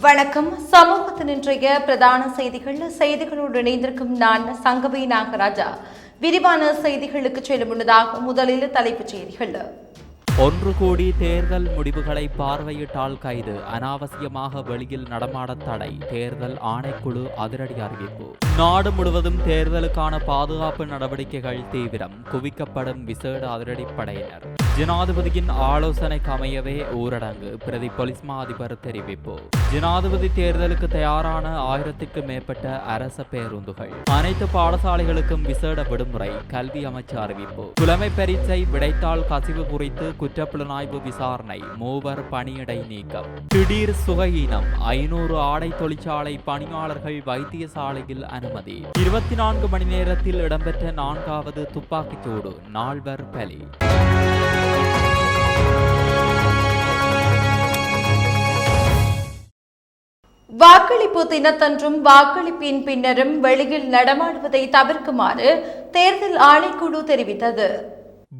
வணக்கம். சமூகத்தின் இன்றைய பிரதான செய்திகள். செய்திகளோடு இணைந்திருக்கும் நான் சங்கவி நாகராஜா. விரிவான செய்திகளுக்கு செல்லும் முன்னதாக முதலில் தலைப்புச் செய்திகள். ஒன்று கூடி தேர்தல் முடிவுகளை பார்வையிட்டால் கைது. அனாவசியமாக வெளியில் நடமாட தடை. தேர்தல் ஆணைக்குழு அதிரடி அறிவிப்பு. நாடு முழுவதும் தேர்தலுக்கான பாதுகாப்பு நடவடிக்கைகள் தீவிரம். குவிக்கப்படும் விசேட அதிரடிப்படையினர். ஜனாதிபதியின் ஆலோசனைக்கு அமையவே ஊரடங்கு. பிரதி பொலிஸ்மா மா அதிபர் தெரிவிப்பு. ஜனாதிபதி தேர்தலுக்கு தயாரான ஆயிரத்திற்கும் மேற்பட்ட அரச பேருந்துகள். அனைத்து பாடசாலைகளுக்கும் விசேட விடுமுறை கல்வி அமைச்சு அறிவிப்பு. புலமை பரீட்சை விடைத்தாள் கசிவு குறித்து குற்றப்புலனாய்வு விசாரணை மூவர் பணியிடை நீக்கம். திடீர் சுகையீனம் ஐநூறு ஆடை தொழிற்சாலை பணியாளர்கள் வைத்தியசாலையில் அனுமதி. இருபத்தி நான்கு மணி நேரத்தில் இடம்பெற்ற நான்காவது துப்பாக்கிச்சூடு நால்வர் பலி. வாக்களிப்பு தினத்தன்றும் வாக்களிப்பின் பின்னரும் வெளியில் நடமாடுவதை தவிர்க்குமாறு தேர்தல் ஆணைக்குழு தெரிவித்தது.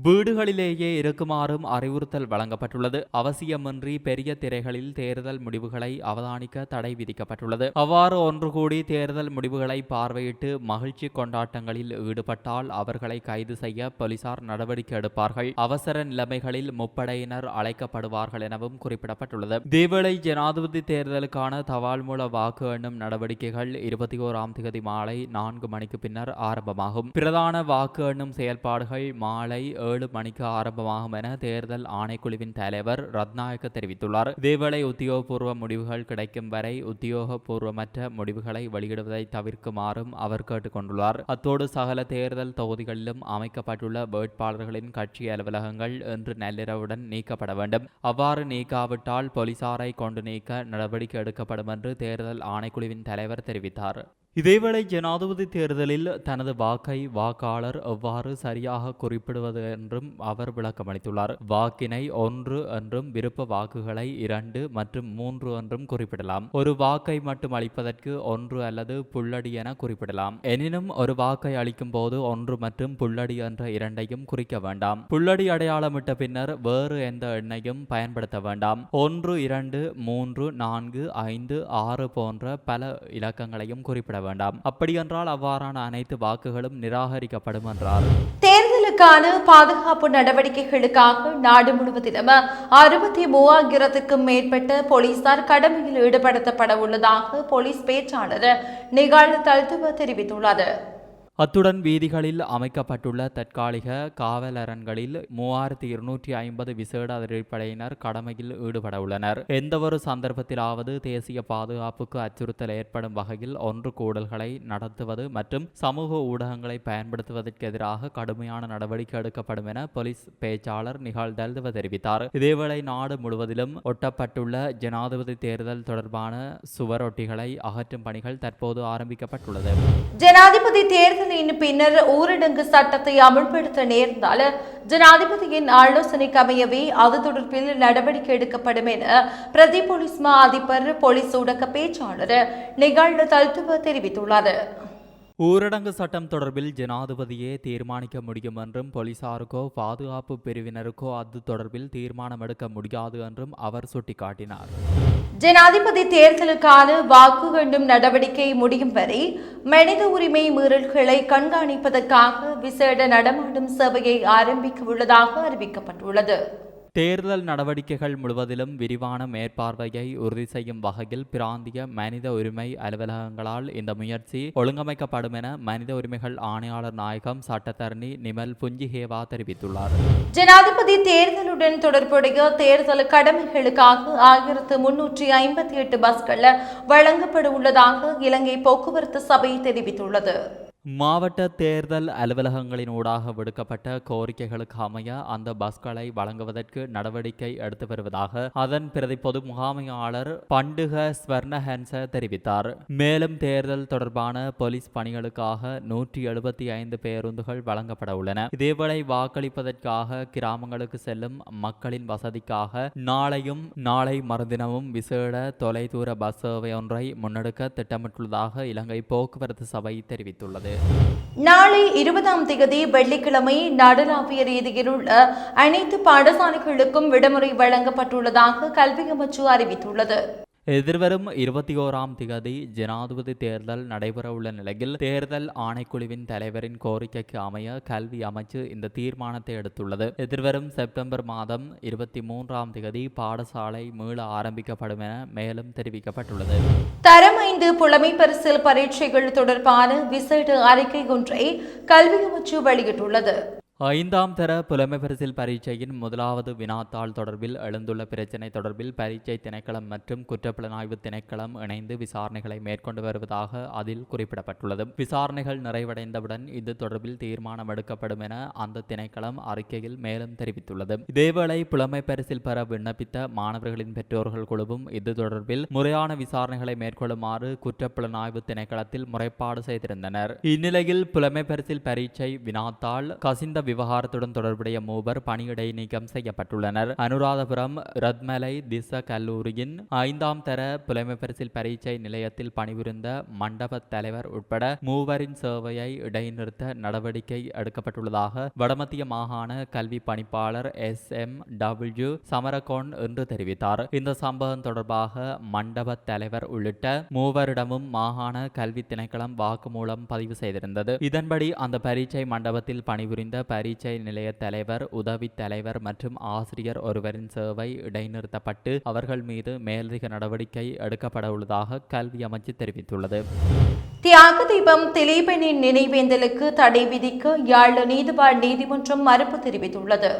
வீடுகளிலேயே இருக்குமாறும் அறிவுறுத்தல் வழங்கப்பட்டுள்ளது. அவசியமின்றி பெரிய திரைகளில் தேர்தல் முடிவுகளை அவதானிக்க தடை விதிக்கப்பட்டுள்ளது. அவ்வாறு ஒன்று கூடி தேர்தல் முடிவுகளை பார்வையிட்டு மகிழ்ச்சி கொண்டாட்டங்களில் ஈடுபட்டால் அவர்களை கைது செய்ய போலீசார் நடவடிக்கை எடுப்பார்கள். அவசர நிலைமைகளில் முப்படையினர் அழைக்கப்படுவார்கள் எனவும் குறிப்பிடப்பட்டுள்ளது. இதேவேளை ஜனாதிபதி தேர்தலுக்கான தபால் மூல வாக்கு எண்ணும் நடவடிக்கைகள் இருபத்தி ஓராம் தேதி மாலை நான்கு மணிக்கு பின்னர் ஆரம்பமாகும். பிரதான வாக்கு எண்ணும் செயல்பாடுகள் மாலை ஏழு மணிக்கு ஆரம்பமாகும் என தேர்தல் ஆணைக்குழுவின் தலைவர் ரத்நாயக்க தெரிவித்துள்ளார். இதேவேளை உத்தியோகபூர்வ முடிவுகள் கிடைக்கும் வரை உத்தியோகபூர்வமற்ற முடிவுகளை வெளியிடுவதை தவிர்க்குமாறும் அவர் கேட்டுக்கொண்டுள்ளார். அத்தோடு சகல தேர்தல் தொகுதிகளிலும் அமைக்கப்பட்டுள்ள வேட்பாளர்களின் கட்சி அலுவலகங்கள் இன்று நள்ளிரவுடன் நீக்கப்பட வேண்டும். அவ்வாறு நீக்காவிட்டால் போலீசாரை கொண்டு நீக்க நடவடிக்கை எடுக்கப்படும் என்று தேர்தல் ஆணைக்குழுவின் தலைவர் தெரிவித்தார். இதேவேளை ஜனாதிபதி தேர்தலில் தனது வாக்கை வாக்காளர் எவ்வாறு சரியாக குறிப்பிடுவது என்றும் அவர் விளக்கமளித்துள்ளார் வாக்கினை ஒன்று என்றும் விருப்ப வாக்குகளை இரண்டு மற்றும் மூன்று என்றும் குறிப்பிடலாம். ஒரு வாக்கை மட்டும் அளிப்பதற்கு ஒன்று அல்லது புள்ளடி என குறிப்பிடலாம். எனினும் ஒரு வாக்கை அளிக்கும் போது ஒன்று மற்றும் புள்ளடி என்ற இரண்டையும் குறிக்க வேண்டாம். புள்ளடி அடையாளமிட்ட பின்னர் வேறு எந்த எண்ணையும் பயன்படுத்த வேண்டாம். ஒன்று இரண்டு மூன்று நான்கு ஐந்து ஆறு போன்ற பல இலக்கங்களையும் குறிப்பிட வேண்டாம். அப்படியென்றால் அவ்வாறான அனைத்து வாக்குகளும் நிராகரிக்கப்படும் என்றார் தேர்தலுக்கான பாதுகாப்பு நடவடிக்கைகளுக்காக நாடு முழுவதிலும் அறுபத்தி மூவாயிரத்துக்கும் மேற்பட்ட போலீசார் கடமையில் ஈடுபடுத்தப்பட உள்ளதாக போலீஸ் பேச்சாளர் நிகால் தல்துவ தெரிவித்துள்ளார் அத்துடன் வீதிகளில் அமைக்கப்பட்டுள்ள தற்காலிக காவலரண்களில் மூவாயிரத்தி இருநூற்றி ஐம்பது விசேட அதிரடிப்படையினர் கடமையில் ஈடுபட உள்ளனர். எந்தவொரு சந்தர்ப்பத்திலாவது தேசிய பாதுகாப்புக்கு அச்சுறுத்தல் ஏற்படும் வகையில் ஒன்று கூடல்களை நடத்துவது மற்றும் சமூக ஊடகங்களை பயன்படுத்துவதற்கு எதிராக கடுமையான நடவடிக்கை எடுக்கப்படும் என போலீஸ் பேச்சாளர் நிகால் தல்துவ தெரிவித்தார். இதேவேளை நாடு முழுவதிலும் ஒட்டப்பட்டுள்ள ஜனாதிபதி தேர்தல் தொடர்பான சுவரொட்டிகளை அகற்றும் பணிகள் தற்போது ஆரம்பிக்கப்பட்டுள்ளது. ஜனாதிபதி தேர்தலின் பின்னர் ஊரடங்கு சட்டத்தை அமுல்படுத்த நேர்ந்தால் ஜனாதிபதியின் ஆலோசனைக்கு அமையவே அது தொடர்பில் நடவடிக்கை எடுக்கப்படும் என பிரதி போலீஸ் மா அதிபர் போலீஸ் ஊடக பேச்சாளர் நிகழ்வு தல்துவ தெரிவித்துள்ளார். ஊரடங்கு சட்டம் தொடர்பில் ஜனாதிபதியே தீர்மானிக்க முடியும் என்றும் போலீசாருக்கோ பாதுகாப்பு பிரிவினருக்கோ அது தொடர்பில் தீர்மானம் எடுக்க முடியாது என்றும் அவர் சுட்டிக்காட்டினார். ஜனாதிபதி தேர்தலுக்கான வாக்கு வேண்டும் நடவடிக்கை முடியும் வரை மனித உரிமை மீறல்களை கண்காணிப்பதற்காக விசேட நடமாடும் சேவையை ஆரம்பிக்க உள்ளதாக அறிவிக்கப்பட்டுள்ளது. தேர்தல் நடவடிக்கைகள் முழுவதிலும் விரிவான மேற்பார்வையை உறுதி செய்யும் வகையில் பிராந்திய மனித உரிமை அலுவலகங்களால் இந்த முயற்சி ஒழுங்கமைக்கப்படும் என மனித உரிமைகள் ஆணையாளர் நாயகம் சட்டத்தரணி நிமல் புஞ்சிஹேவா தெரிவித்துள்ளார். ஜனாதிபதி தேர்தலுடன் தொடர்புடைய தேர்தல் கடமைகளுக்காக ஆயிரத்து முன்னூற்றி ஐம்பத்தி எட்டு பஸ்கள் வழங்கப்பட உள்ளதாக இலங்கை போக்குவரத்து சபை தெரிவித்துள்ளது. மாவட்ட தேர்தல் அலுவலகங்களினூடாக விடுக்கப்பட்ட கோரிக்கைகளுக்கு அமைய அந்த பஸ்களை வழங்குவதற்கு நடவடிக்கை எடுத்து வருவதாக அதன் பிரதி பொது முகாமையாளர் பண்டுக ஸ்வர்ணஹன்ச தெரிவித்தார். மேலும் தேர்தல் தொடர்பான போலீஸ் பணிகளுக்காக நூற்றி எழுபத்தி ஐந்து பேருந்துகள் வழங்கப்பட உள்ளன. இதேவேளை வாக்களிப்பதற்காக கிராமங்களுக்கு செல்லும் மக்களின் வசதிக்காக நாளையும் நாளை மறுதினமும் விசேட தொலைதூர பஸ் சேவை ஒன்றை முன்னெடுக்க திட்டமிட்டுள்ளதாக இலங்கை போக்குவரத்து சபை தெரிவித்துள்ளது. நாளை இருபதாம் தேதி வெள்ளிக்கிழமை நாடளாவிய ரீதியில் உள்ள அனைத்து பாடசாலைகளுக்கும் விடுமுறை வழங்கப்பட்டுள்ளதாக கல்வி அமைச்சு அறிவித்துள்ளது. எதிர்வரும் இருபத்தி ஓராம் திகதி ஜனாதிபதி தேர்தல் நடைபெறவுள்ள நிலையில் தேர்தல் ஆணைக்குழுவின் தலைவரின் கோரிக்கைக்கு அமைய கல்வி அமைச்சு இந்த தீர்மானத்தை எடுத்துள்ளது. எதிர்வரும் செப்டம்பர் மாதம் இருபத்தி மூன்றாம் திகதி பாடசாலை மீள ஆரம்பிக்கப்படும் என மேலும் தெரிவிக்கப்பட்டுள்ளது. தரம் ஐந்து புலமை பரிசில் பரீட்சைகள் தொடர்பான விசேட அறிக்கை ஒன்றை கல்வி அமைச்சு வெளியிட்டுள்ளது. ஐந்தாம் தர புலமைபரிசில் பரீட்சையின் முதலாவது வினாத்தாள் தொடர்பில் எழுந்துள்ள பிரச்சினை தொடர்பில் பரீட்சை திணைக்களம் மற்றும் குற்றப்புலனாய்வு திணைக்களம் இணைந்து விசாரணைகளை மேற்கொண்டு வருவதாக அதில் குறிப்பிடப்பட்டுள்ளது. விசாரணைகள் நிறைவடைந்தவுடன் இது தொடர்பில் தீர்மானம் எடுக்கப்படும் என அந்த திணைக்களம் அறிக்கையில் மேலும் தெரிவித்துள்ளது. இதேவேளை புலமை பரிசில் பெற விண்ணப்பித்த மாணவர்களின் பெற்றோர்கள் குழுவும் இது தொடர்பில் முறையான விசாரணைகளை மேற்கொள்ளுமாறு குற்றப்புலனாய்வு திணைக்களத்தில் முறைப்பாடு செய்திருந்தனர். இந்நிலையில் புலமை பரிசில் பரீட்சை வினாத்தாள் கசிந்த விவகாரத்துடன் தொடர்புடைய மூவர் பணியிடை நீக்கம் செய்யப்பட்டுள்ளனர். அனுராதபுரம் ரத்மலை திச கல்லூரியின் ஐந்தாம் தர புலைமை பரிசில் பரீட்சை நிலையத்தில் பணிபுரிந்த மண்டப தலைவர் உட்பட மூவரின் சேவையை இடைநிறுத்த நடவடிக்கை எடுக்கப்பட்டுள்ளதாக வடமத்திய மாகாண கல்வி பணிப்பாளர் எஸ். எம். டபிள்யூ. சமரகோன் என்று தெரிவித்தார். இந்த சம்பவம் தொடர்பாக மண்டப தலைவர் உள்ளிட்ட மூவரிடமும் மாகாண கல்வி திணைக்களம் வாக்குமூலம் பதிவு செய்திருந்தது. இதன்படி அந்த பரீட்சை மண்டபத்தில் பணிபுரிந்த பரீட்சை நிலைய தலைவர் உதவி தலைவர் மற்றும் ஆசிரியர் ஒருவரின் சேவை இடைநிறுத்தப்பட்டு அவர்கள் மீது மேலதிக நடவடிக்கை எடுக்கப்பட உள்ளதாக கல்வி அமைச்சு தெரிவித்துள்ளது. தியாக தீபம் திலீபனின் நினைவேந்தலுக்கு தடை விதிக்க யாழ் நீதிவான் நீதிமன்றம் மறுப்பு தெரிவித்துள்ளது.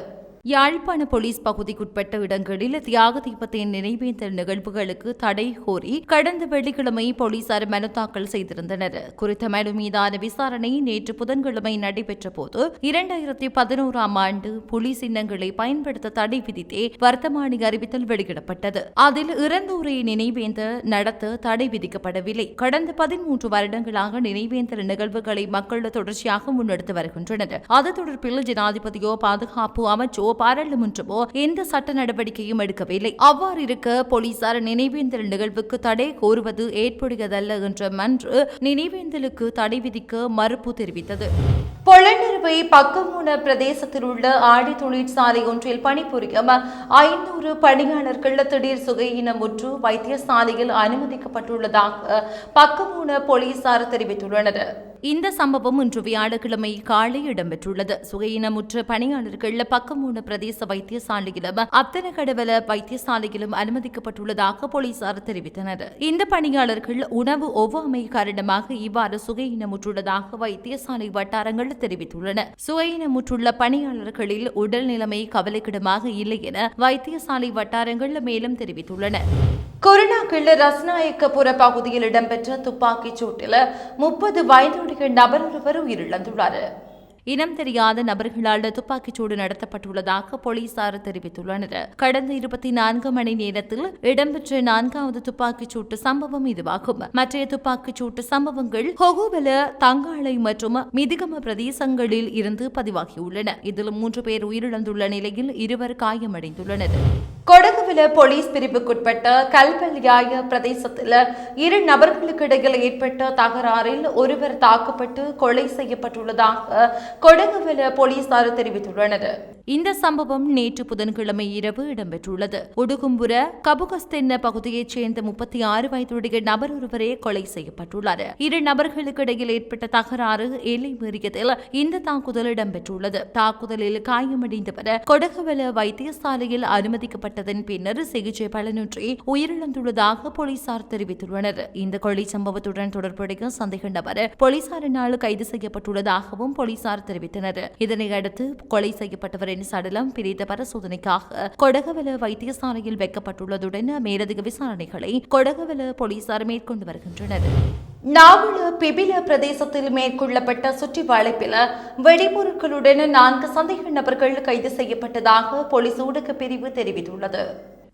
யாழ்ப்பாண போலீஸ் பகுதிக்குட்பட்ட இடங்களில் தியாக தீபத்தின் நினைவேந்தல் நிகழ்வுகளுக்கு தடை கோரி கடந்த வெள்ளிக்கிழமை போலீசார் மனு தாக்கல் செய்திருந்தனர். குறித்த மனு மீதான விசாரணை நேற்று புதன்கிழமை நடைபெற்ற போது இரண்டாயிரத்தி பதினோராம் ஆண்டு புலி சின்னங்களை பயன்படுத்த தடை விதித்தே வர்த்தமானி அறிவித்தல் வெளியிடப்பட்டது. அதில் இறந்தோரை நினைவேந்த நடத்த தடை விதிக்கப்படவில்லை. கடந்த பதிமூன்று வருடங்களாக நினைவேந்தல் நிகழ்வுகளை மக்கள் தொடர்ச்சியாக முன்னெடுத்து வருகின்றனர். அது தொடர்பில் ஜனாதிபதியோ பாதுகாப்பு அமைச்சோ பாராளுமன்றமோ எந்த சட்ட நடவடிக்கையும் எடுக்கவில்லை. அவ்வாறு இருக்க போலீசார் நினைவேந்தல் நிகழ்வுக்கு தடை கோருவது ஏற்புடையதல்ல என்ற மன்று நினைவேந்தலுக்கு தடை விதிக்க மறுப்பு தெரிவித்தது. பொலனறுவை பக்கமூன பிரதேசத்தில் உள்ள ஆடி தொழிற்சாலை ஒன்றில் பணிபுரியும் ஐநூறு பணியாளர்கள் திடீர் சுகையினமுற்று வைத்தியசாலையில் அனுமதிக்கப்பட்டுள்ளதாக பக்கமூன போலீசார் தெரிவித்துள்ளனர். இந்த சம்பவம் இன்று வியாழக்கிழமை காலை இடம்பெற்றுள்ளது. சுகையினமுற்ற பணியாளர்கள் பக்கமூன பிரதேச வைத்தியசாலையிலும் அத்தனகடவல வைத்தியசாலையிலும் அனுமதிக்கப்பட்டுள்ளதாக போலீசார் தெரிவித்தனர். இந்த பணியாளர்கள் உணவு ஒவ்வாமை காரணமாக இவ்வாறு சுகையினமுற்றுள்ளதாக வைத்தியசாலை வட்டாரங்கள் தெரிவித்துள்ளன. சுகையினமுற்றுள்ள பணியாளர்களில் உடல் நிலைமை கவலைக்கிடமாக இல்லை என வைத்தியசாலை வட்டாரங்கள் மேலும் தெரிவித்துள்ளன. கொரோனாக்கள் ரசநாயக்கபுர பகுதியில் இடம்பெற்ற துப்பாக்கிச் சூட்டில் முப்பது வயதுடைய நபர் ஒருவர் உயிரிழந்துள்ளார். இனம் தெரியாத நபர்களால் துப்பாக்கிச்சூடு நடத்தப்பட்டுள்ளதாக போலீசார் தெரிவித்துள்ளனர். கடந்த இருபத்தி நான்கு மணி நேரத்தில் இடம்பெற்ற நான்காவது துப்பாக்கிச் சூட்டு சம்பவம் இதுவாகும். மற்றைய துப்பாக்கிச் சூட்டு சம்பவங்கள் ஹொகுவல தங்காளை மற்றும் மிதிகம பிரதேசங்களில் இருந்து பதிவாகியுள்ளன. இதில் மூன்று பேர் உயிரிழந்துள்ள நிலையில் இருவர் காயமடைந்துள்ளனர். கொடகுவில போலீஸ் பிரிவுக்குட்பட்ட கல்பல்யாய பிரதேசத்தில் இரு நபர்களுக்கு இடையில் ஏற்பட்ட தகராறில் ஒருவர் தாக்கப்பட்டு கொலை செய்யப்பட்டுள்ளதாக கொடங்குவில போலீசார் தெரிவித்துள்ளனர். இந்த சம்பவம் நேற்று புதன்கிழமை இரவு இடம்பெற்றுள்ளது. உடுகும்புர கபுகஸ்தென்ன பகுதியைச் சேர்ந்த முப்பத்தி ஆறு வயதுடைய நபர் ஒருவரே கொலை செய்யப்பட்டுள்ளார். இரு நபர்களுக்கு இடையில் ஏற்பட்ட தகராறு எல்லை மீறியதில் இந்த தாக்குதல் இடம்பெற்றுள்ளது. தாக்குதலில் காயமடைந்தவர் கொடகுவல வைத்தியசாலையில் அனுமதிக்கப்பட்டதன் பின்னர் சிகிச்சை பலனின்றி உயிரிழந்துள்ளதாக போலீசார் தெரிவித்துள்ளனர். இந்த கொலை சம்பவத்துடன் தொடர்புடைய சந்தேக நபர் போலீசாரினால் கைது செய்யப்பட்டுள்ளதாகவும் போலீசார் தெரிவித்தனர். இதனையடுத்து கொலை செய்யப்பட்டவரின் சடலம் பிரேத பரிசோதனைக்காக கொடகவல வைத்தியசாலையில் வைக்கப்பட்டுள்ளதுடன் மேலதிக விசாரணைகளை கொடகவல போலீசார் மேற்கொண்டு வருகின்றனர். நாவல பிபில பிரதேசத்தில் மேற்கொள்ளப்பட்ட சுற்றி வளைப்பில் வெடிபொருட்களுடன் நான்கு சந்தேக நபர்கள் கைது செய்யப்பட்டதாக போலீஸ் ஊடக பிரிவு தெரிவித்துள்ளது.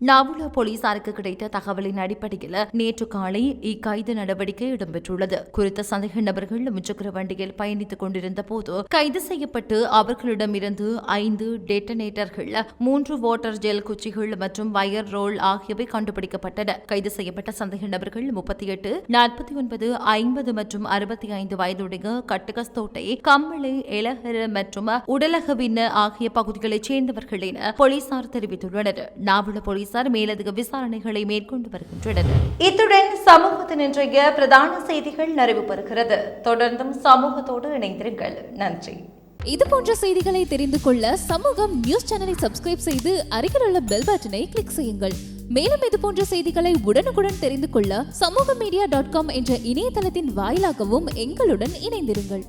நாவுல போலீசாருக்கு கிடைத்த தகவலின் அடிப்படையில் நேற்று காலை இக்கைது நடவடிக்கை இடம்பெற்றுள்ளது. குறித்த சந்தேக நபர்கள் முச்சக்கர வண்டியில் பயணித்துக் கொண்டிருந்த போது கைது செய்யப்பட்டு அவர்களிடமிருந்து ஐந்து டெட்டனேட்டர்கள் மூன்று வாட்டர் ஜெல் குச்சிகள் மற்றும் வயர் ரோல் ஆகியவை கண்டுபிடிக்கப்பட்டன. கைது செய்யப்பட்ட சந்தேக நபர்கள் முப்பத்தி எட்டு நாற்பத்தி ஒன்பது ஐம்பது மற்றும் அறுபத்தி ஐந்து வயதுடைய கட்டுகஸ்தோட்டை கம்மளை எலஹர மற்றும் உடலகவின் ஆகிய பகுதிகளைச் சேர்ந்தவர்கள் என போலீசார் தெரிவித்துள்ளனர். நாவல போலீஸ் போலீசார் மேலதிக விசாரணைகளை மேற்கொண்டு வருகின்றனர். இத்துடன் சமூகத்தின் இன்றைய பிரதான செய்திகள் நிறைவு பெறுகிறது. தொடர்ந்தும் சமூகத்தோடு இணைந்திருங்கள். நன்றி. இது போன்ற செய்திகளை தெரிந்து கொள்ள சமூகம் நியூஸ் சேனலை சப்ஸ்கிரைப் செய்து அருகில் உள்ள பெல் பட்டனை கிளிக் செய்யுங்கள். மேலும் இது போன்ற செய்திகளை உடனுக்குடன் தெரிந்து கொள்ள சமூக மீடியா டாட் காம் என்ற இணையதளத்தின் வாயிலாகவும் எங்களுடன் இணைந்திருங்கள்.